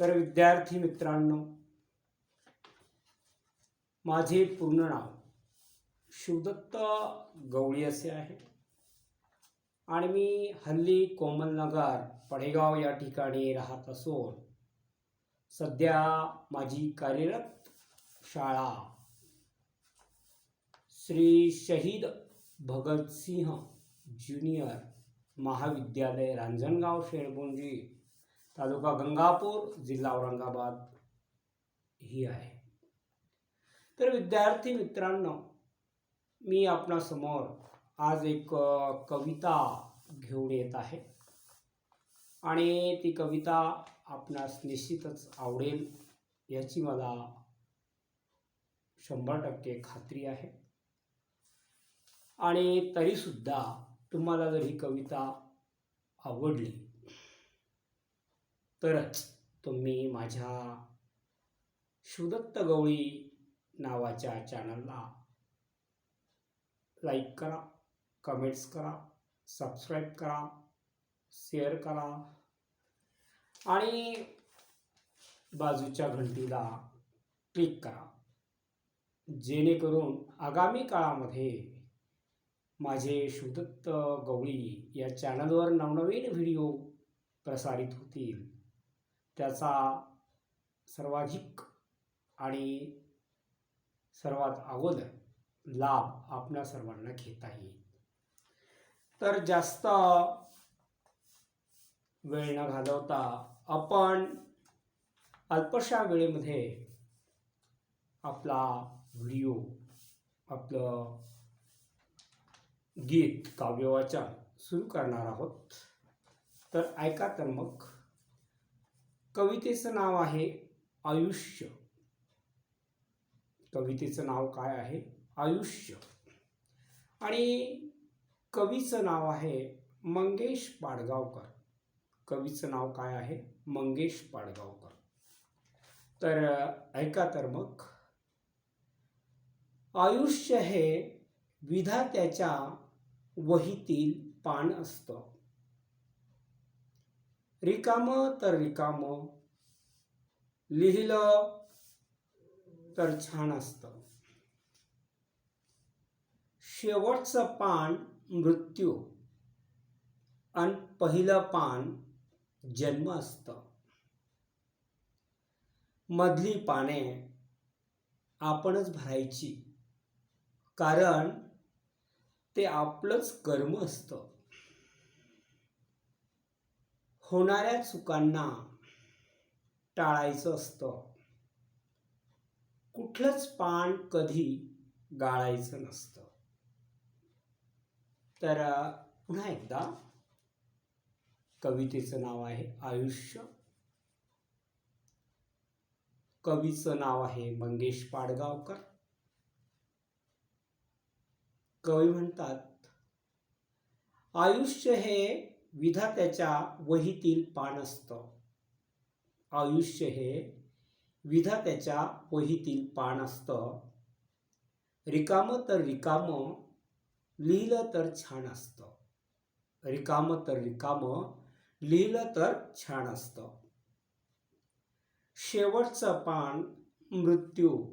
तर विद्यार्थी मित्रांनो माझे पूर्ण नाव शिवदत्त गवळी असे आहे. आणि मी हल्ली कोमलनगर पडेगाव या ठिकाणी राहत असून सध्या माझी कार्यरत शाळा श्री शहीद भगतसिंह ज्युनियर महाविद्यालय रांजणगाव शेळबोंजी तालुका गंगापूर जिल्हा औरंगाबाद ही आहे. तर विद्यार्थी मित्रांनो मी आपणासमोर आज एक कविता घेऊन येत आहे. आणि ती कविता आपणास निश्चितच आवडेल याची मला शंभर टक्के खात्री आहे. आणि तरीसुद्धा तुम्हाला जर ही कविता आवडली तरच तुम्ही माझ्या शिवदत्त गवळी नावाच्या चॅनलला लाईक करा कमेंट्स करा सबस्क्राईब करा शेअर करा आणि बाजूच्या घंटीला क्लिक करा. जेणेकरून आगामी काळामध्ये माझे शिवदत्त गवळी या चॅनलवर नवनवीन व्हिडिओ प्रसारित होतील. त्याचा सर्वाधिक आणि सर्वात अगोदर लाभ आपल्या सर्वांना घेता येईल. तर जास्त वेळ न घालवता आपण अल्पशा वेळेमध्ये आपला व्हिडिओ आपलं गीत काव्यवाचन सुरू करणार आहोत. तर ऐका तर मग. कवितेचं नाव आहे आयुष्य. कवितेचं नाव काय आहे? आयुष्य. आणि कवीचं नाव आहे मंगेश पाडगावकर. कवीचं नाव काय आहे? मंगेश पाडगावकर. तर ऐका तर मग. आयुष्य हे विधात्याच्या वहीतील पान असतं. रिकाम तर रिकाम. लिहिलं तर छान असतं. शेवटचं पान मृत्यू आणि पहिलं पान जन्म असतं. मधली पाने आपणच भरायची कारण ते आपलंच कर्म असतं. होणाऱ्या चुकांना टाळायचं असतं. कुठलंच पान कधी गाळायचं नसतं. तर पुन्हा एकदा कवितेचं नाव आहे आयुष्य. कवीचं नाव आहे मंगेश पाडगावकर. कवी म्हणतात आयुष्य हे विधात्याच्या वहीतील पान असतं. आयुष्य हे विधात्याच्या वहीतील पान असतं. रिकामं तर रिकामं लिहिलं तर छान असतं. रिकामं तर रिकामं लिहिलं तर छान असतं. शेवटचं पान मृत्यू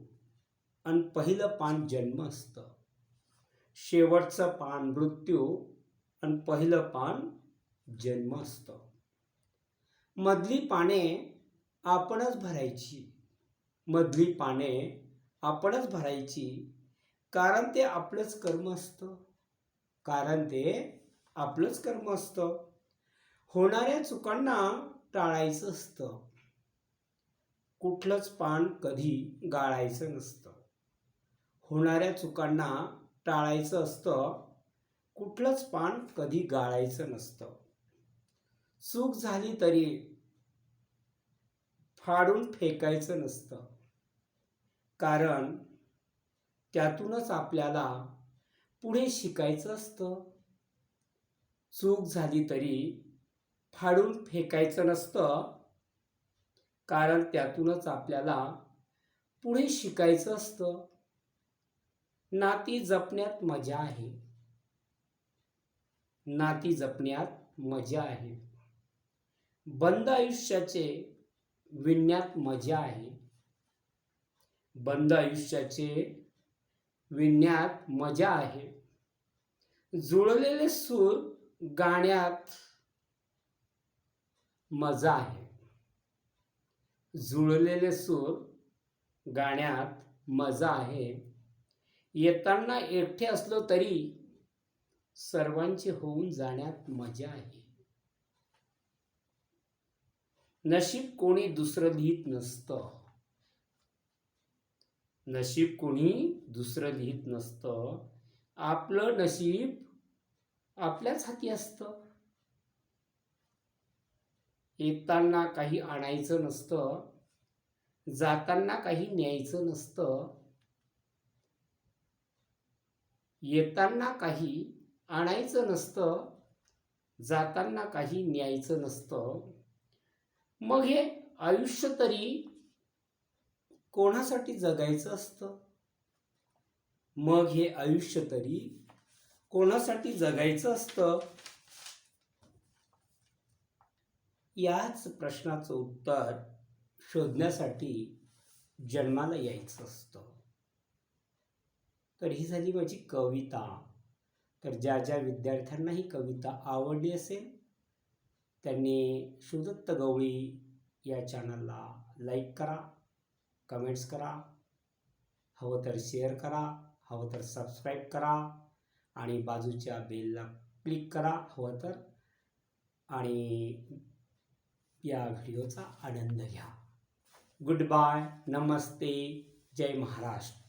आणि पहिलं पान जन्म असतं. शेवटचं पान मृत्यू आणि पहिलं पान जन्म असतो मधली पाने आपणच भरायची. मधली पाने आपणच भरायची. कारण ते आपलंच कर्म असतं. कारण ते आपलंच कर्म असतं. होणाऱ्या चुकांना टाळायचं असतं. कुठलंच पान कधी गाळायचं नसतं. होणाऱ्या चुकांना टाळायचं असतं. कुठलंच पान कधी गाळायचं नसतं. चूक झाली तरी फाडून फेकायचं नसतं. कारण त्यातूनच आपल्याला पुढे शिकायचं असतं. चूक झाली तरी फाडून फेकायचं नसतं. कारण त्यातूनच आपल्याला पुढे शिकायचं असतं. नाती जपण्यात मजा आहे. नाती जपण्यात मजा आहे. बंद आयुष्याचे विणण्यात मजा आहे. बंद आयुष्याचे विणण्यात मजा आहे. जुळलेले सूर गाण्यात मजा आहे. जुळलेले सूर गाण्यात मजा आहे. येताना एकटे असलो तरी सर्वांचे होऊन जाण्यात मजा आहे. नशीब कोणी दुसरं लिहित नसतं. नशीब कोणी दुसरं लिहित नसतं. आपलं नशीब आपल्याच हाती असतं. येताना काही आणायचं नसतं. जाताना काही न्यायचं नसतं. येताना काही आणायचं नसतं. जाताना काही न्यायचं नसतं. मग हे आयुष्य तरी कोणासाठी जगायचं असतं? मग हे आयुष्य तरी कोणासाठी जगायचं असतं? याच प्रश्नाचं उत्तर शोधण्यासाठी जन्माला यायचं असतं. तर ही झाली माझी कविता. तर ज्या ज्या विद्यार्थ्यांना ही कविता आवडली असेल त्यांनी शिवदत्त गवळी या चॅनलला लाईक करा कमेंट्स करा हवं तर शेअर करा हवं तर सबस्क्राईब करा आणि बाजूच्या बेलला क्लिक करा हवं तर आणि या व्हिडिओचा आनंद घ्या. गुड बाय नमस्ते जय महाराष्ट्र.